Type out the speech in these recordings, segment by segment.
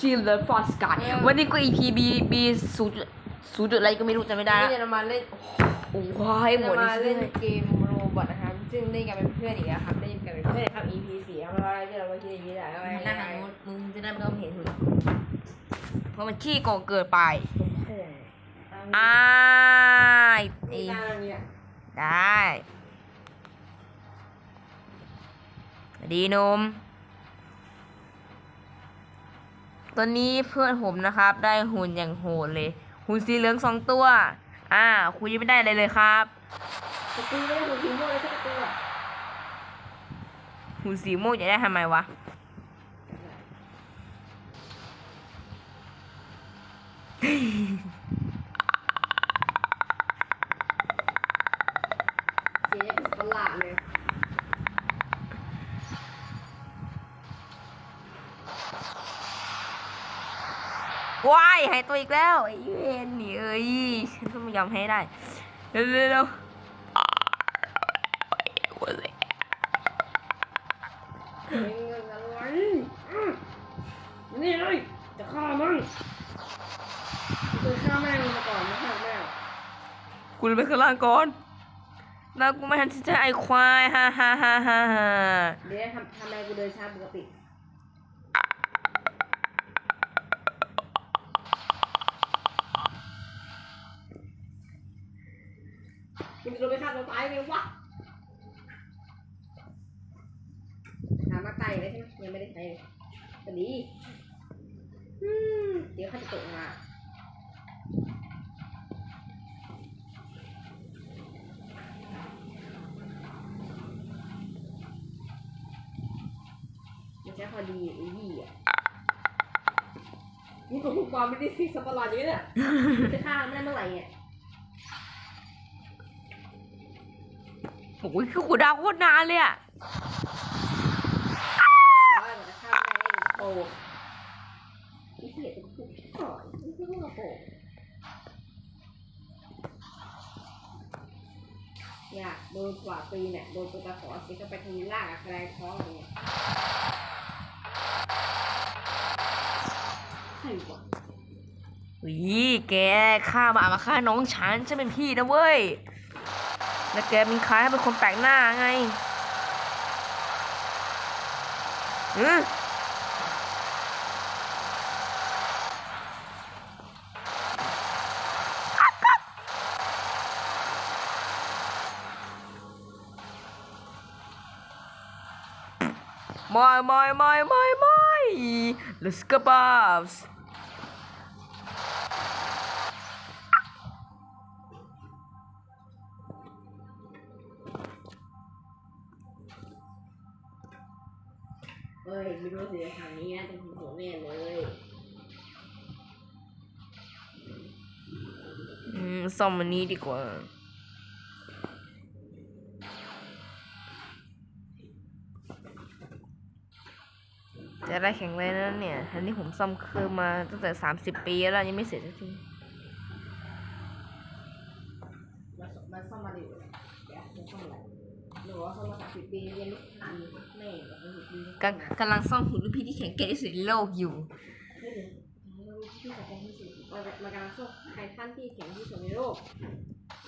ชื่อ The Force Sky เออ วันนี้ก็ EP B B ศูนย์ศูนย์จุดอะไรก็ไม่รู้จำไม่ได้นี่ละจะมาเล่นโอ้ยหมจะดมานี่เล่นเกมโรบอทนะครับ ซึ่งเล่นกันเป็นเพื่อนอีกแล้วครับเล่นกันเป็นเพื่อนนะครับ EP สี่ครับเพราะว่าที่เราไม่คิดอย่างนี้แหละทำไมหน้าทางนู้นมึงจะได้ไม่ต้องเห็นหุ่นเพราะมันขี้โกงเกินไปอ้ายไอ้ตาเนี่ยได้ดีหนม ตอนนี้เพื่อนผมนะครับ ได้หุ่นอย่างโหดเลย หุ่นสีเหลืองสองตัว อ่าคุยงไม่ได้อะไรเลยครับสตูไม่ได้ดูทีมโม่เลยสักตัวหุ่นสีม่วงจะได้ทำไมวะเสียเป็นประหลาดเลย ว้ายหายตัวอีกแล้วไอ้เวนนี่เอ้ยฉันต้องไม่ยอมให้ได้เร็วเร็วเร็วเงินอะไรอืมนี่เลยจะฆ่ามึงเคยฆ่าแม่มึงมาก่อนนะฆ่าแม่กูเลยไปข้างล่างก่อนแล้วกูไม่ทันที่จะไอควายฮ่าฮ่าฮ่าฮ่าฮ่าเดี๋ยวทำทำไมกูเดินช้าปกติ มึงจะโดนไปฆ่าตัวตายไงวะถามมาไตเลยใช่ไหมยังไม่ได้ใช้เลยก็ดีอืมเดี๋ยวเขาจะตกมามันใช้พอดีอ้ยี่อะนี่ผมพูดความไม่ได้สิสัปปะหลาดอย่างนี้เนี่ยจะฆ่าไมันได้เมื่อไหร่เนี่ย โอ้ยคือกูดาวโคตรนานเลยอะร้อยกว่าจะฆ่าแม่ได้โตไอ้เหี้ยจะพูดก่อนไม่ใช่ว่าโตอยากโดนกว่าปีเนี่ยโดนตัวตะขอสิก็ไปทางล่างอะแกรงท้องอะไรเนี่ยใครวะอุ้ยแกฆ่ามามาฆ่าน้องฉันฉันเป็นพี่นะเว้ย แล้วแกเป็นใครเป็นคนแปลกหน้าไงอือไม่ไม่ไม่ไม่ไม่ let's go Babs เอ้ยไม่รู้สิทางนี้นะจะเป็นหัวแม่เลยอืมซ่อมมันนี้ดีกว่า จะได้แข็งแรงแล้วเนี่ยอันนี้ผมซ่อมเครื่องมาตั้งแต่สามสิบปีแล้วยังไม่เสร็จสักทีมาสมาซ่อมมาดิเดี๋ยวจะซ่อมอะไรหนู ว่าซ่อมมาสามสิบปีเรียนไม่ทันแม่สามสิบปีกำกำลังซ่อมหุ่นลูกพี่ที่แข็งแกร่งที่สุดในโลกอยู่เฮ้ยเดี๋ยวที่แข็งที่สุดมันมันกำลังซ่อมไททันที่แข็งที่สุดในโลก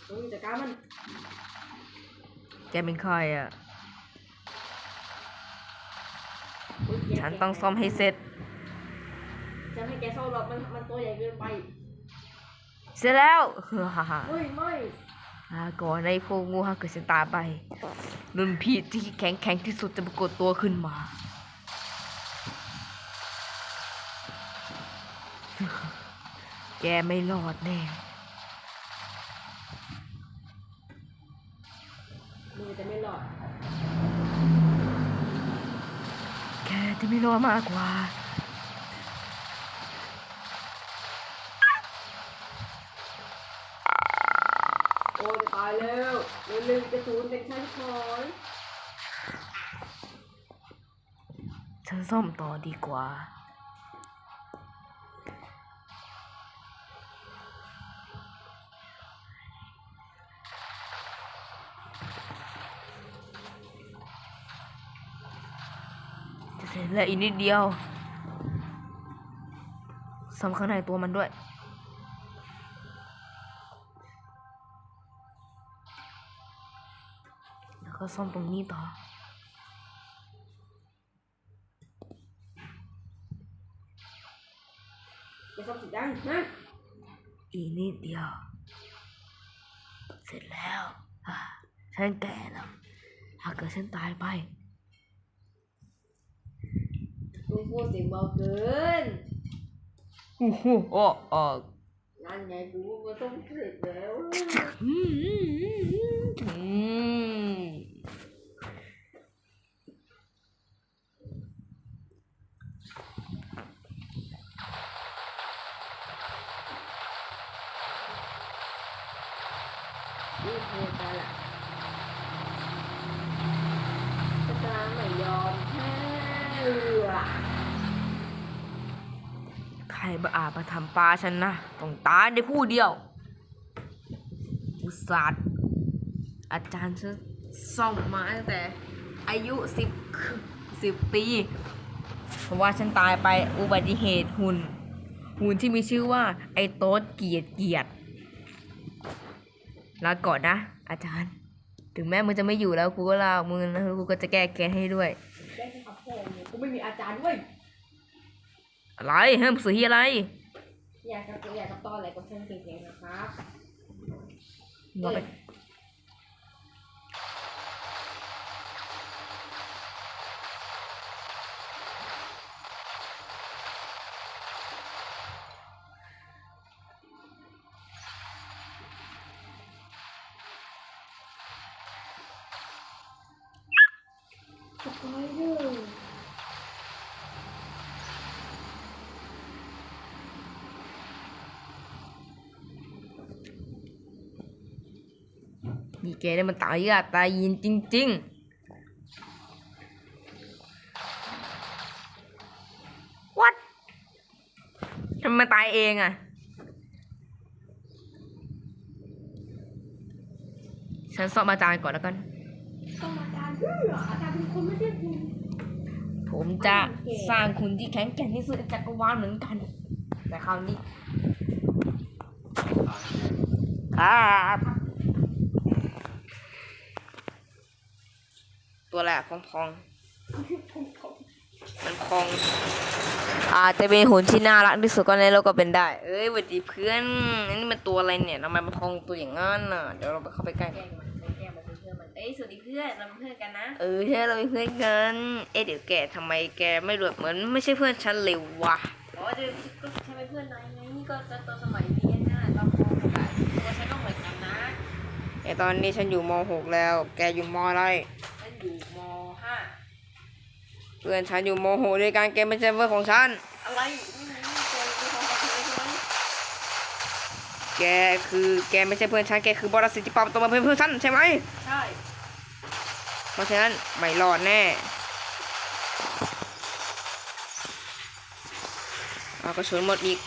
ต้องจัดการมันแกเป็นใครอะ อุ๊ยแกฉันต้องซ่อมให้เสร็จจะให้แกซ่อมหรอกมันมันตัวใหญ่เกินไป เสร็จแล้วฮ่าฮ่าเฮ้ยไม่ลา ก่อนในพวกงูฮาเกิดฉันตายไปรุ่นพี่ที่แข็งแข็งที่สุดจะปรากฏตัวขึ้นมาแกไม่รอดแน่มือจะไม่หลอด แกจะไม่รอดมากกว่า โอ้ยตายแล้วเร็วๆจะศูนเป็นชั้นคอยฉันซ่อมต่อดีกว่า จะเสร็จแล้วอีกนิดเดียวซ่อมข้างในตัวมันด้วย ก็ซ่อมตรงนี้ต่อ จะซ่อมเสร็จยังนะอีกนิดเดียว เสร็จแล้วอะฉันแก่แล้วถ้าเกิดฉันตายไปลุงพูดเสียงเบาเกิน อู้หูโอ้ออกนั่นไงกูว่าต้องเสร็จแล้ว อืมอืมอืมอืม นี่เธอไปละจะตามไม่ยอมแพ้เรือ ใครบ้าอาจมาทำปลาฉันนะต้องตายในผู้เดียว อุตส่าห์อาจารย์ฉันซ่อมมาตั้งแต่ อายุสิบสิบปีเพราะว่าฉันตายไปอุบัติเหตุหุ่น หุ่นที่มีชื่อว่า ไอ้โต๊ดเกียร์เกียร์ลาก่อนนะ อาจารย์ ถึงแม้มึงจะไม่อยู่แล้วกูก็ลามึงนะกูก็จะแก้แค้นให้ด้วย ไม่มีอาจารย์ด้วยอะไรเฮ้ยมงสืออะไร อยากกับอยากกับตอนอะไรกับเพื่อนเก่งๆนะครับเราไปสไปเดอร์ นี่แกเนี่ยมันตายยากตายยินจริง ๆวัดทำไมตายเองอะฉันสอบอาจารย์ก่อนแล้วกันต้องอาจารย์เพื่ออาจารย์เป็นคนไม่ใช่คุณผมจะสร้างคุณที่แข็งแกร่งที่สุดในจักรวาลเหมือนกัน แต่คราวนี้ครับ ตัวแรกพองๆมันพอง อาจจะเป็นหุ่นที่น่ารักที่สุดก็ในโลกก็เป็นได้ เอ้ยหวัดดีเพื่อนอันนี้มันตัวอะไรเนี่ยทำไมมันพองตัวอย่างนั้นน่ะ เดี๋ยวเราไปเข้าไปใกล้แกล้งมันแกล้งมันเป็นเพื่อนมันเอ้ยสวัสดีเพื่อนเราเป็นเพื่อนกันนะ เออใช่เราเป็นเพื่อนกัน เอ๊ะเดี๋ยวแกทำไมแกไม่รวดเหมือนไม่ใช่เพื่อนฉันเลยวะอ๋อเดี๋ยวก็ใช้เป็นเพื่อนนายไงนี่ก็จะตอนสมัยเรียนน่ะตอนม .6 อะตัวฉันก็เหมือนกันนะแต่ตอนนี้ฉันอยู่ม .6 แล้ว แกอยู่มอะไรฉัน อยู่มเพื่อนฉันอยู่ม .6 ด้วยกันแกไม่ใช่เพื่อนของฉัน .5 อะไรไม่มีไม่เจอมีความสัมพันธ์อะไรใช่ไหมแกคือแกไม่ใช่เพื่อนฉันแกคือบริสิทธิปลอมตัวมาเป็นเพื่อนฉันใช่ไหม ใช่เพราะฉะนั้นไม่รอดแน่เอากระสุนหมดอีก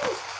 Woo!